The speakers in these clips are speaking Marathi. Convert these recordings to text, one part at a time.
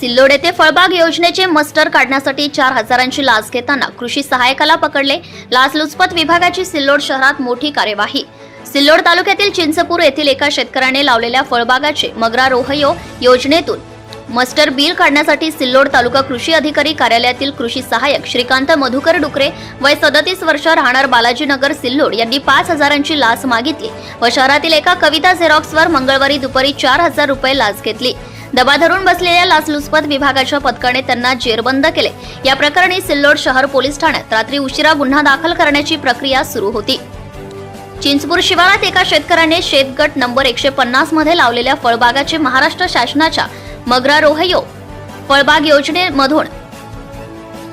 सिल्लोड येथे फळबाग योजनेचे मस्टर काढण्यासाठी चार हजारांची लाच घेताना कृषी सहाय्यकाला पकडले. लाचलुचपत विभागाची सिल्लोड शहरात मोठी कार्यवाही. सिल्लोड तालुक्यातील चिंचपूर येथील एका शेतकऱ्याने लावलेल्या फळबागाचे मगरा रोहयो योजनेतून मस्टर बिल काढण्यासाठी सिल्लोड तालुका कृषी अधिकारी कार्यालयातील कृषी सहाय्यक श्रीकांत मधुकर डुकरे वय सदतीस वर्ष राहणार बालाजीनगर सिल्लोड यांनी पाच हजारांची लाच मागितली व शहरातील एका कविता झेरॉक्सवर मंगळवारी दुपारी चार हजार रुपये लाच घेतली. दबा धरून बसलेल्या लाचलुचपत विभागाच्या पथकाने त्यांना जेरबंद केले. या प्रकरणी सिल्लोड शहर पोलीस ठाण्यात रात्री उशिरा गुन्हा दाखल करण्याची प्रक्रिया सुरू होती. चिंचपूर शिवारात एका शेतकऱ्याने शेतगट नंबर एकशे पन्नासमध्ये लावलेल्या फळबागाचे महाराष्ट्र शासनाच्या मगरा रोहयो फळबाग योजनेमधून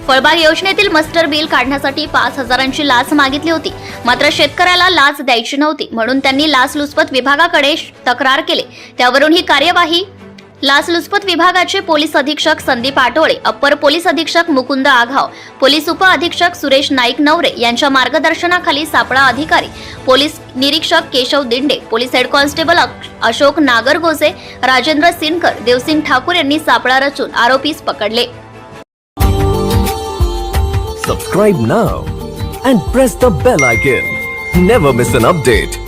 फळबाग योजनेतील मस्टर बिल काढण्यासाठी पाच हजारांची लाच मागितली होती. मात्र शेतकऱ्याला लाच द्यायची नव्हती म्हणून त्यांनी लाचलुचपत विभागाकडे तक्रार केली. त्यावरून ही कार्यवाही लाचलुचपत विभागाचे पोलीस अधीक्षक संदीप आठोळे अप्पर पोलीस अधीक्षक मुकुंद आघाव पोलीस उप अधीक्षक सुरेश नाईक नवरे यांच्या मार्गदर्शनाखाली सापळा अधिकारी पोलीस निरीक्षक Keshav Dinde police head constable Ashok Nagargoje Rajendra Sinkar Devsingh Thakur यांनी सापळा रचून आरोपीस पकडले. Subscribe now and press the bell icon never miss an update